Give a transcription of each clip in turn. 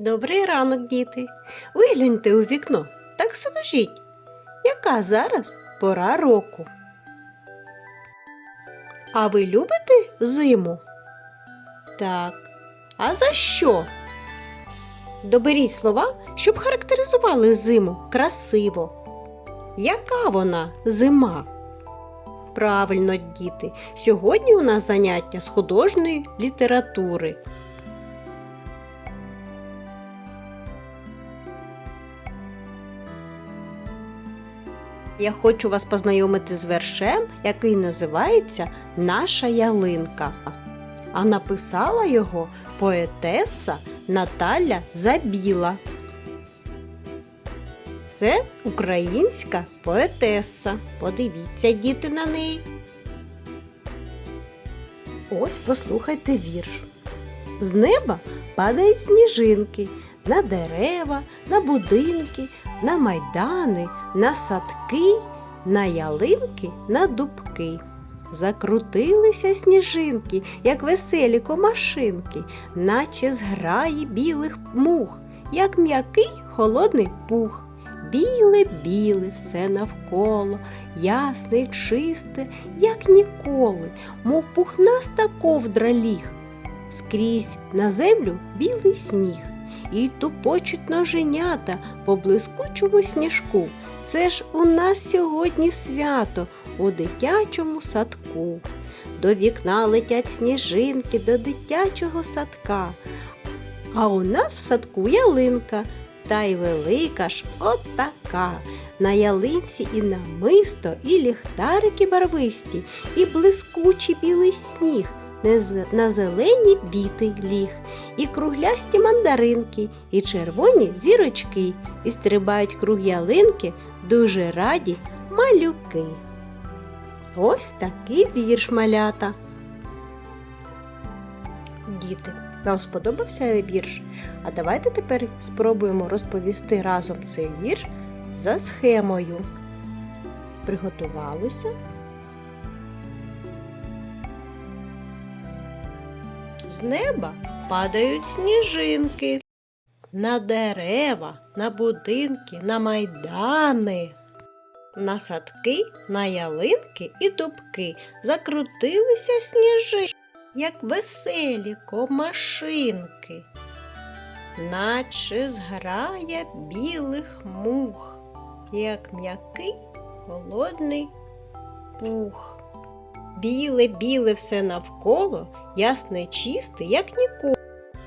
Добрий ранок, діти. Вигляньте у вікно. Так скажіть, яка зараз пора року? А ви любите зиму? Так. А за що? Доберіть слова, щоб характеризували зиму красиво. Яка вона зима? Правильно, діти. Сьогодні у нас заняття з художньої літератури. Я хочу вас познайомити з вершем, який називається Наша ялинка. А написала його поетеса Наталя Забіла. Це українська поетеса. Подивіться, діти, на неї. Ось послухайте вірш. З неба падають сніжинки на дерева, на будинки, на майдани, на садки, на ялинки, на дубки. Закрутилися сніжинки, як веселі комашинки, наче зграї білих мух, як м'який холодний пух. Біле, біле все навколо, ясне й чисте, як ніколи, мов пухнаста ковдра ліг. Скрізь на землю білий сніг, і тупочуть ноженята по блискучому сніжку. Це ж у нас сьогодні свято у дитячому садку. До вікна летять сніжинки до дитячого садка. А у нас в садку ялинка, та й велика ж отака. На ялинці і намисто, і ліхтарики барвисті, і блискучий білий сніг, на зелені біти ліг, і круглясті мандаринки, і червоні зірочки, і стрибають круг ялинки дуже раді малюки. Ось такий вірш малята. Діти, вам сподобався вірш? А давайте тепер спробуємо розповісти разом цей вірш за схемою. Приготувалися. З неба падають сніжинки. На дерева, на будинки, на майдани. На садки, на ялинки і дубки закрутилися сніжинки, як веселі комашинки, наче зграя білих мух, як м'який холодний пух. Біле, біле все навколо, ясне чисте, як ніколи,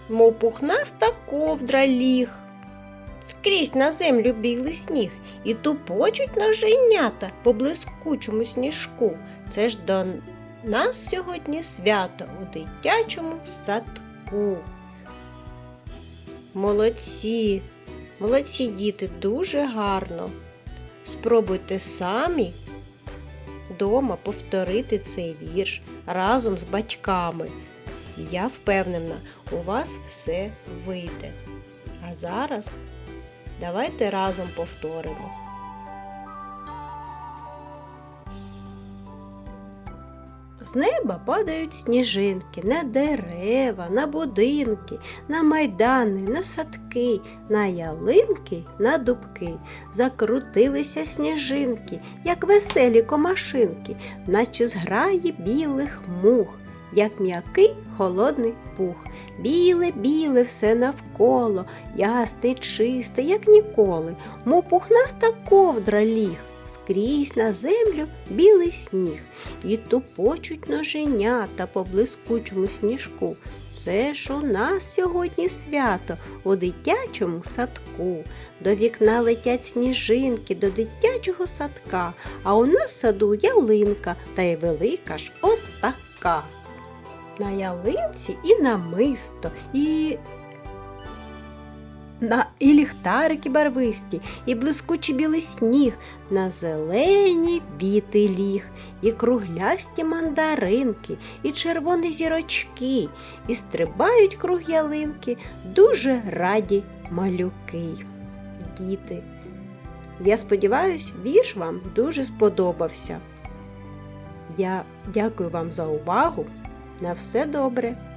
мов пухнаста ковдра ліг. Скрізь на землю білий сніг і тупочуть ноженята по блискучому сніжку. Це ж до нас сьогодні свято у дитячому садку. Молодці, молодці діти, дуже гарно. Спробуйте самі вдома повторити цей вірш разом з батьками. Я впевнена, у вас все вийде. А зараз давайте разом повторимо. З неба падають сніжинки на дерева, на будинки, на майдани, на садки, на ялинки, на дубки. Закрутилися сніжинки, як веселі комашинки, наче зграї білих мух, як м'який холодний пух. Біле, біле все навколо, ясне, чисте, як ніколи, мов пухнаста ковдра ліг. Скрізь на землю білий сніг, і тупочуть ноженята по блискучому сніжку. Це ж у нас сьогодні свято у дитячому садку. До вікна летять сніжинки до дитячого садка, а у нас в саду ялинка та й велика ж отака. На ялинці і намисто, і на і ліхтарики барвисті, і блискучий білий сніг, на зелені біти ліг, і круглясті мандаринки, і червоні зірочки, і стрибають круг ялинки, дуже раді малюки. Діти. Я сподіваюся, вірш вам дуже сподобався. Я дякую вам за увагу. На все добре!